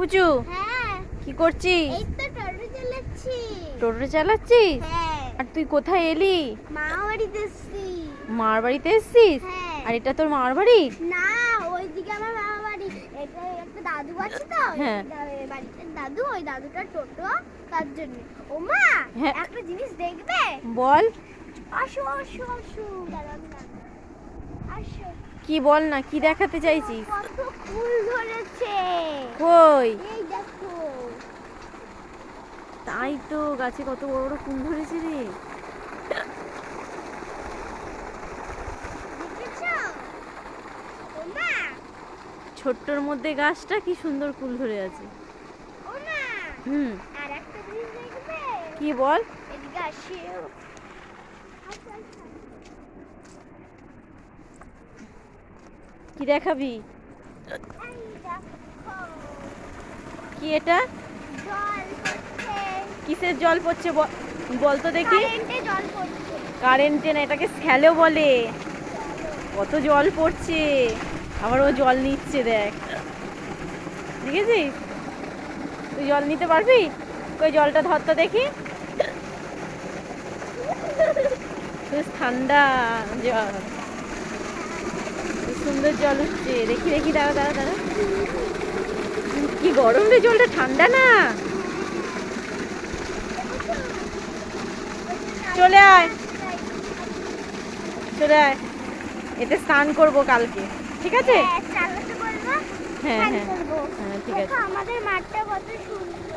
পুচু হ্যাঁ। কি করছিস? টোটো চালাচ্ছি। টোটো চালাচ্ছিস? হ্যাঁ। আর তুই কোথায় এলি? মার বাড়িতে এসছিস? হ্যাঁ। আর এটা তোর মার বাড়ি? না ওইদিকে আমার মামা বাড়ি। এটা একটা দাদু আছে তো হ্যাঁ। বাড়িতে দাদু ওই টোটো তার জন্য। ও মা। একটা জিনিস দেখবে? বল। আসো আসো আসো দাঁড়ান আসো। কি বল না কি দেখাতে চাইছিস? কত ফুল ধরেছে। কই? এই দেখো। তাই তো গাছে কত বড় বড় ফুল ধরেছে রে। ছোট্টর মধ্যে গাছটা কি সুন্দর ফুল ধরে আছে। হুম। কি বল? কি দেখাবি? কি এটা? কিসের জল পড়ছে বল- বল দেখি। কারেন্টে না, এটাকে স্যালো বলে। কত জল পড়ছে। আবার ও জল নিচ্ছে, দেখ। দেখেছিস? তুই জল নিতে পারবি? ওই জলটা ধরতো দেখি। ঠান্ডা জল। সুন্দর জল হচ্ছে। দেখি দেখি দাঁড়া দাঁড়া দাঁড়া কি গরম রে জলটা ঠান্ডা না? চলে আয়। চলে আয়। এতে স্নান করব কালকে। ঠিক আছে? হ্যাঁ হ্যাঁ হ্যাঁ। হ্যাঁ ঠিক আছে। আমাদের মাঠটা কত সুন্দর।